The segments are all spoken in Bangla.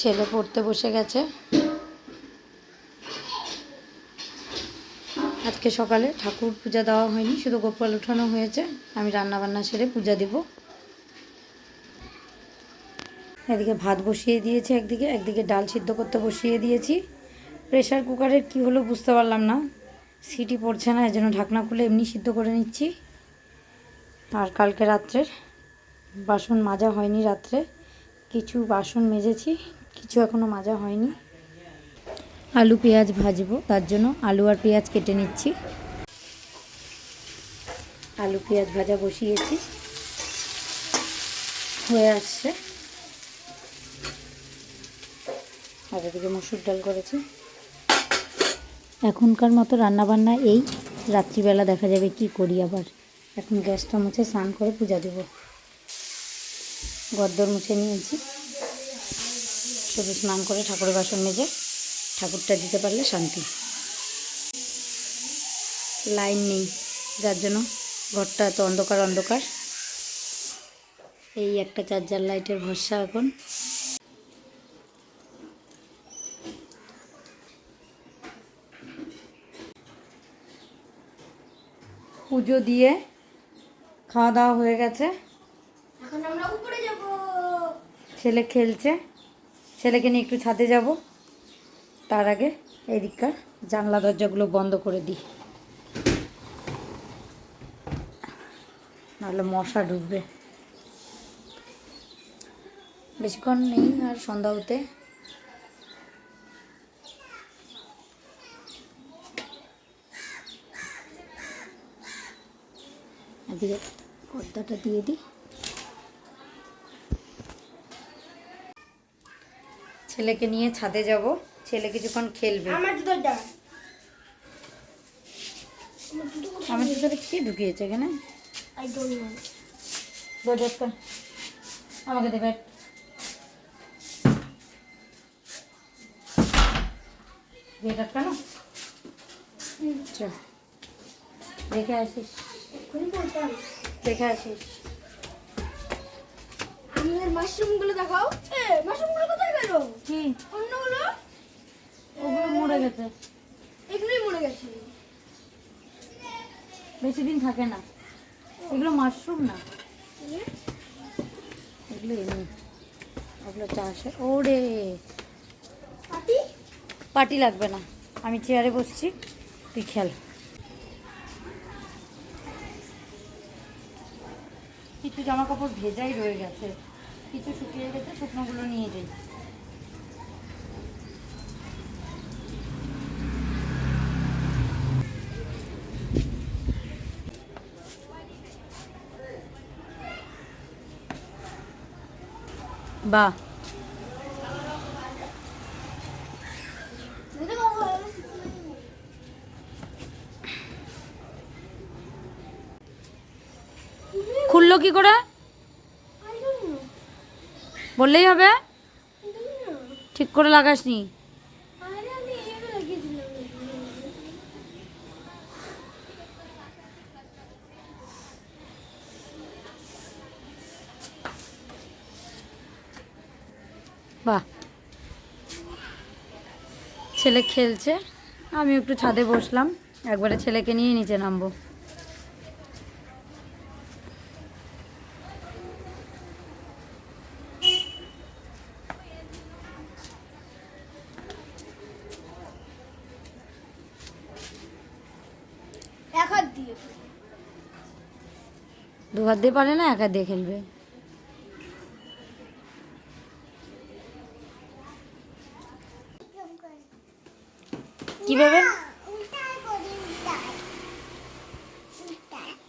ছেলে পড়তে বসে গেছে। আজকে সকালে ঠাকুর পূজা দেওয়া হয়নি, শুধু গোপাল উঠানো হয়েছে। আমি রান্না বান্না সেরে পূজা দিব। এদিকে ভাত বসিয়ে দিয়েছি একদিকে একদিকে ডাল সিদ্ধ করতে বসিয়ে দিয়েছি। প্রেশার কুকারের কি হলো বুঝতে পারলাম না। সিটি পড়ছে না এই জন্য ঢাকনা খুলে এমনি সিদ্ধ করে নিচ্ছি। আর কালকে রাত্রের বাসন মাজা হয়নি রাত্রে, কিছু বাসন মেজেছি, কিছু এখনও মাজা হয়নি। আলু পেঁয়াজ ভাজবো, তার জন্য আলু আর পেঁয়াজ কেটে নিচ্ছি। আলু পেঁয়াজ ভাজা বসিয়েছি। হয়ে আসছে। আর এদিকে মসুর ডাল করেছি। এখনকার মতো রান্নাবান্না এই রাত্রিবেলা দেখা যাবে কি করি আবার। এখন গ্যাসটা মুছে স্নান করে পূজা দেব। গদ্দর মুছে নিয়েছি। শুধু স্নান করে ঠাকুরের বাসন মেজে ঠাকুরটা দিতে পারলে শান্তি। লাইন নেই, যার জন্য ঘরটা এত অন্ধকার অন্ধকার। এই একটা চার্জার লাইটের ভরসা এখন। পুজো দিয়ে খাওয়া দাওয়া হয়ে গেছে। এখন আমরা উপরে যাব। ছেলে খেলছে। ছেলেকে নিয়ে একটু ছাদে যাব। তার আগে এই দিককার জানলা দরজাগুলো বন্ধ করে দিই। নাহলে মশা ঢুকবে। বেশিক্ষণ নেই আর সন্ধ্যা হতে। এদিকে পর্দাটা দিয়ে দিই। ছেলেকে নিয়ে ছাদে যাব। ছেলে কিছুক্ষণ খেলবে। আমার জুতোটা আমার কি ঢুকিয়েছে এখানে? আই ডোন্ট নো দরজা খোল। আমাকে দেবে। আটকানো? দেখে আসিস। দেখে আসিস। আমাদের মাশরুমগুলো দেখাও। এ মাশরুমগুলো কোথায় গেল? কি? অন্যগুলো? ওগুলো মরে গেছে। এগুলোই মরে গেছে। বেশি দিন থাকে না। এগুলো মাশরুম না? এগুলো এমনি। ওগুলো চাষে ওরে! পাটি? পার্টি লাগবে না। আমি চেয়ারে বসছি। তুই খেল। কিছু জামা কাপড় ভেজাই রয়ে গেছে। কিছু শুকিয়ে গেছে শুকনোগুলো নিয়ে যাই। বাহ কি করে? বললেই হবে। ঠিক করে লাগাসনি। বাহ। ছেলে খেলছে। আমি একটু ছাদে বসলাম। একবারে ছেলেকে নিয়ে নিচে নামবো এক হাত দিয়ে দু হাত দিয়ে পারে না একা দিয়ে খেলবে। কীভাবে?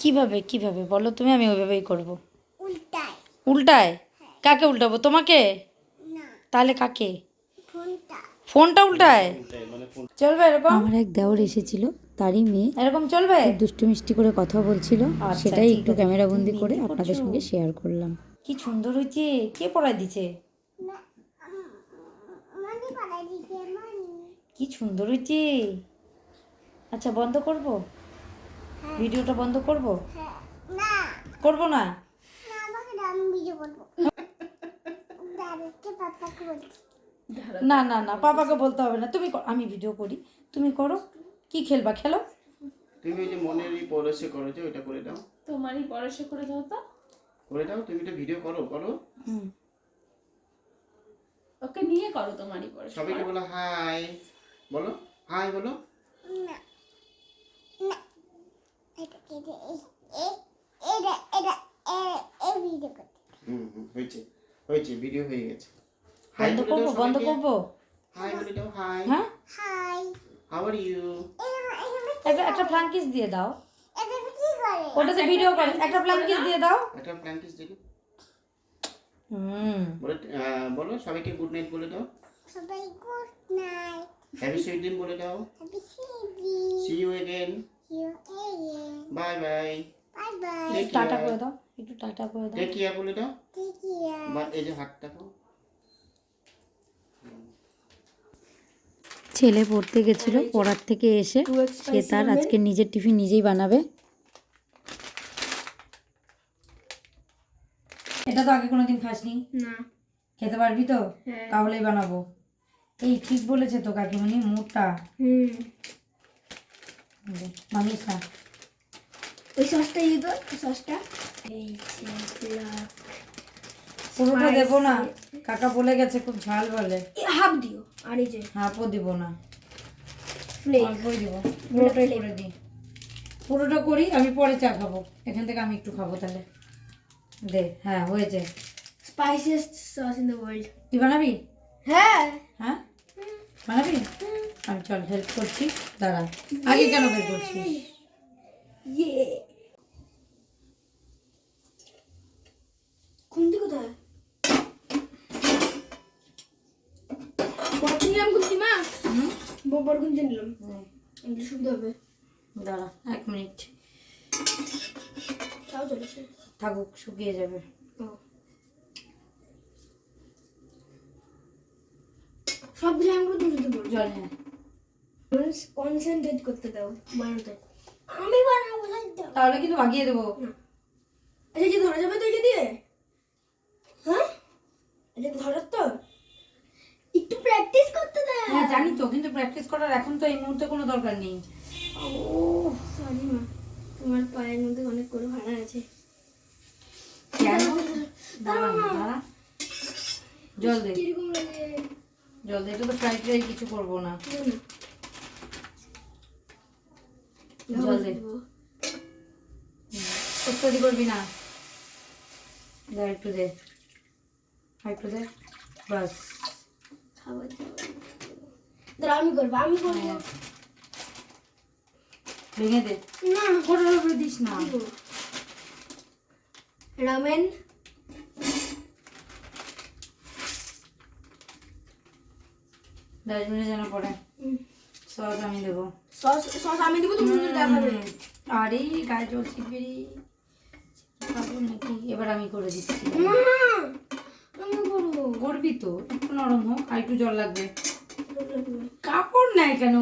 কীভাবে কীভাবে? বলো তুমি আমি ওইভাবেই করব। উল্টায়? কাকে উল্টাবো তোমাকে? তাহলে কাকে? ফোনটা। ফোনটা উল্টায়? চলবে এরকম। আমার এক দেওর এসেছিল। তারই মেয়ে। এরকম চলবে? দুষ্টু মিষ্টি করে কথা বলছিল। আচ্ছা, সেটাই একটু। ক্যামেরা বন্দি করে আপনাদের সঙ্গে শেয়ার করলাম। কি সুন্দর হয়েছে। কে পড়ায় দিছে? কি সুন্দর হয়েছে। আচ্ছা বন্ধ করব? ভিডিওটা বন্ধ করব? হ্যাঁ না। করব না? না না না না পাপাকে বলতে হবে না। তুমি কর- আমি ভিডিও করি। তুমি করো। কি খেলবা খেলো? তুমি ওই যে মনের এই পরশে করো যে ওইটা করে দাও। তোমারই পড়াশো করে দাও তো। করে দাও তুমি একটা ভিডিও করো করো হুম। ওকে নিয়ে করো তোমারই পড়াশো সবাইকে বলো হাই বলো হাই বলো। না না এটা এটা এটা এটা এই ভিডিও করতে হুম হুম হয়েছে হয়েছে ভিডিও হয়ে গেছে। হাই বন্ধ করব বন্ধ করব? হাই বলে দাও হাই হ্যাঁ? হাই হাউ আর ইউ একটা একটা ফ্লাঙ্কিস দিয়ে দাও। এটা কি করে ওটাতে ভিডিও করে একটা ফ্লাঙ্কিস দিয়ে দাও। একটা প্ল্যাঙ্কিস দিলে হুম। বলে বলো সবাইকে গুড নাইট বলে দাও। সবাই গুড নাইট হ্যাপি সুইট দিন বলে দাও। Happy CB see you again you again bye bye bye bye tata করে দাও একটু টাটা করে দাও। টেক কেয়ার বলে দাও। টেক কেয়ার বা এই যে হাতটা দাও। ছেলে পড়তে গেছিল পড়ার থেকে এসে সে তার আজকে নিজের টিফিন নিজেই বানাবে। এটা তো আগে কোনোদিন খাসনি? না। খেতে পারবি তো? হ্যাঁ। তাহলেই বানাবো। এই ঠিক বলেছে তো কাকিমণি মোটা হুম। মানিস না ওই সসটা দাও সসটা। এই যে পুরোটা দেবো না। কাকা বলে গেছে খুব ঝাল বলে। হাফ দিও আর এই যে হাফও দিব না। ফ্লেক অল্পই দিব। পুরোটাই করে দিই। পুরোটা করি আমি পরে চা খাব। এখান থেকে আমি একটু খাব তাহলে। দে হ্যাঁ হয়েছে spiciest sauce in the world তুই বানাবি? হ্যাঁ। হ্যাঁ? বানাবি? আমি চল হেল্প করছি। দাঁড়া। আগে কেন বের করছিস? ইয়ে খুন্তি কোথায় বড় নিলাম মা? নিলাম। সুবিধা হবে। দাঁড়া এক মিনিট। তাও চলেছে। থাকুক শুকিয়ে যাবে। সব গ্রামগুলো তুমি বলছো জল হ্যাঁ কনসেন্ট্রেট করতে দাও বানাতে আমি বানাবো তাহলে কিন্তু ভাগিয়ে দেবো। আচ্ছা যে ধরা যাবে তো এটা দিয়ে। হ্যাঁ? এটা ধরার তো। প্র্যাকটিস করতে দাও হ্যাঁ জানি তো কিন্তু প্র্যাকটিস করার এখন তো এই মুহূর্তে কোনো দরকার নেই। ও সরি মা তোমার পায়ের মধ্যে অনেক করে ভাড়া আছে। কেন? দাঁড়া দাঁড়া। জল দে। কীরকম লাগে জল দে এটা তো ফ্রাইড রাইস কিছু করব না। জল দে। প্রস্তুতি করবি না। দে একটু দে। একটু দে। বাস। খাবার দাবার আমি করব আমি করব। হ্যাঁ। ভেঙে দে। না। উপরে দিস না। রামেন। ডাস্টবিনে যেন পড়ে। সস আমি দেবো। সস সস আমি দেবো তুমি দেখাবে। আরে গায়ে জল খাব নাকি? এবার আমি করে দিচ্ছি। করব করবি তো একটু নরম হোক আর একটু জল লাগবে। কাপড় নাই কেন?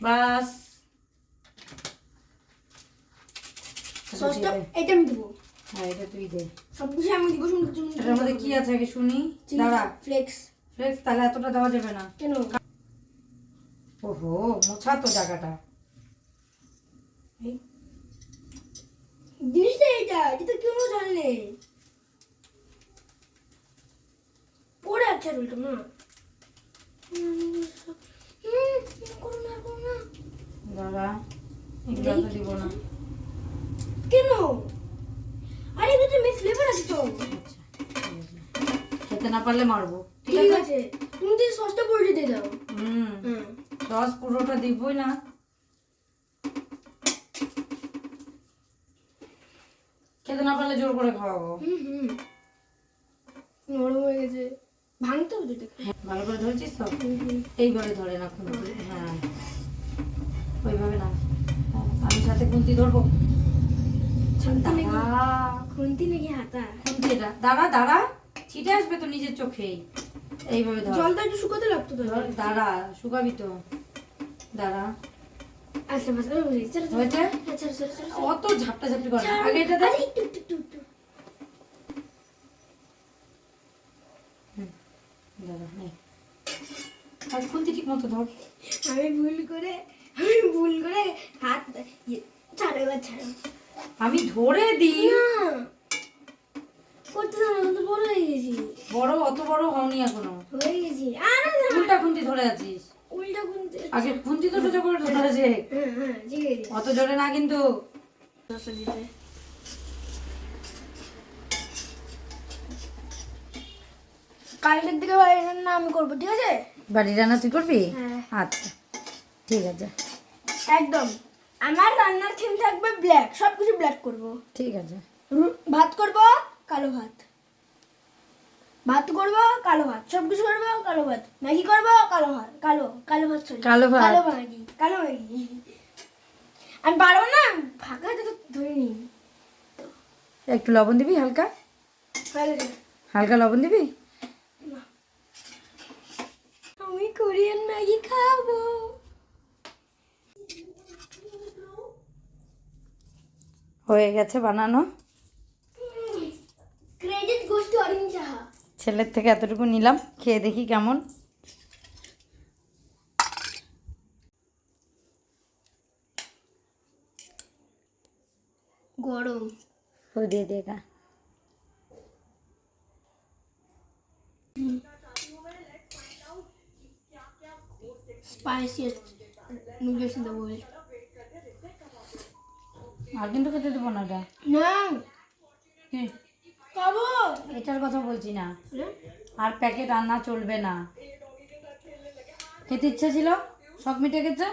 বাস। সসটা এটা আমি দেবো। হ্যাঁ এটা তুই দে। সব কিছু আমি দেবো শুনতে এটার মধ্যে কি আছে আগে শুনি? দাঁড়া। ফ্লেক্স। ফ্লেক্স তাহলে এতটা দেওয়া যাবে না। কেন? ওহো মোছা তো জায়গাটা। জিনিসটা এটা নেই। না করো না দাঁড়া এগুলো দিব না কেন আরে আছে তো আচ্ছা ঠিক আছে। খেতে না পারলে মারবো ঠিক আছে তুমি যদি সসটা পড়ে দিয়ে দাও হুম হুম সস পুরোটা দিবই না খেতে না পারলে জোর করে খাওয়াবো হুম হুম নরম হয়ে গেছে ভাঙতে হবে তো হ্যাঁ, ভালো করে ধরেছিস তো? হুম হুম এইভাবে ধরে না। খুন্তি হ্যাঁ। ওইভাবে না। আমি সাথে খুন্তি ধরবো। খুন্তি নাকি? দাঁড়া, খুন্তি নাকি হাতা? খুন্তি এটা। দাঁড়া দাঁড়া। ছিটে আসবে তো নিজের চোখেই। এইভাবে ধর। জলটা একটু শুকোতে লাগতো ধর দাঁড়া। শুকাবি তো। দাঁড়া। আচ্ছা বুঝেছি হ্যাঁ। অত ঝাপটা ঝাপটি করে। আগে এটা দেখ একটু একটু একটু। দাদা নে। আর খুন্তি ঠিক মতো ধর। আমি ভুল করে আমি ভুল করে হাত ইয়ে, ছাড়ো এবার ছাড়ো। আমি ধরে দিই। না। করতে দাও তো বড় হয়ে গেছি। বড় অত বড় হওনি এখনও। হয়ে গেছি। আরে উল্টা খুন্তি ধরে আছিস। উল্টা গুনতে আগে খুন্তি তো সোজা করে ধরে আছে হ্যাঁ হ্যাঁ অত জোরে না কিন্তু। দিতে কালকের দিকে বাড়ির রান্না আমি করব ঠিক আছে? বাড়ি রান্না তুই করবি? হ্যাঁ। আচ্ছা ঠিক আছে। একদম। আমার রান্নার থিম থাকবে ব্ল্যাক সব কিছু ব্ল্যাক করব। ঠিক আছে। ভাত করব কালো ভাত। ভাত করব কালো ভাত। সব কিছু করব কালো ভাত। ম্যাগি করব কালো ভাত। কালো কালো ভাত। কালো ভাত। কালো ম্যাগি কালো ম্যাগি। আমি পারব না? ফাঁকা তো ধরে নি একটু লবণ দিবি হালকা? হালকা লবণ দিবি আমি কোরিয়ান ম্যাগি খাব। হয়ে গেছে বানানো? ছেলের থেকে এতটুকু নিলাম খেয়ে দেখি কেমন। গরম। ও দিয়ে দিয়ে spiciest noodles in the world. আর কিন্তু খেতে দেবো না এটা না। কি? খাব। এটার কথা বলছি না। আর প্যাকেট রান্না চলবে না। খেতে ইচ্ছে ছিল? সব মিটে গেছে?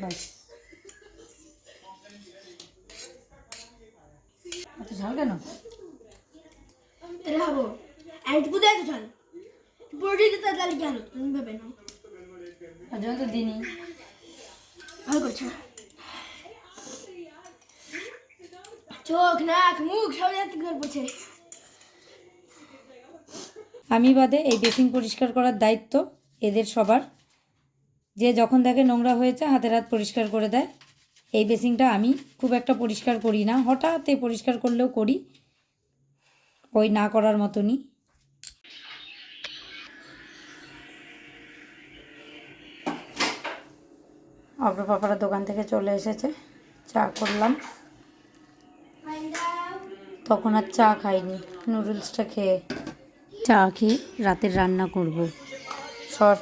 বাস এত ঝাল কেন? তাহলে খাব। আর একটু দেয় তো চল প্রোটিন তাহলে কি হলো তুমি ভেবে নাও। তার জন্য তো দিনই ভালো করছ চোখ নাক মুখ সব যাতে করে পড়ছে আমি বাদে এই বেসিন পরিষ্কার করার দায়িত্ব এদের সবার। যে যখন দেখে নোংরা হয়েছে হাতের হাত পরিষ্কার করে দেয়। এই বেসিনটা আমি খুব একটা পরিষ্কার করি না। হঠাৎ এই পরিষ্কার করলেও করি। ওই না করার মতনই। অগ্র পাপারা দোকান থেকে চলে এসেছে চা করলাম। তখন আর চা খাইনি নুডলসটা খেয়ে। চা খেয়ে রাতের রান্না করব। সর।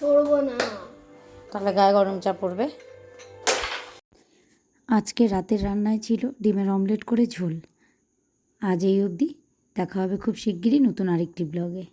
সরবো না। তাহলে গায়ে গরম চা পড়বে? আজকে রাতের রান্নায় ছিল ডিমের অমলেট করে ঝোল। আজ এই অবধি দেখা হবে খুব শিগগিরই নতুন আরেকটি ব্লগে।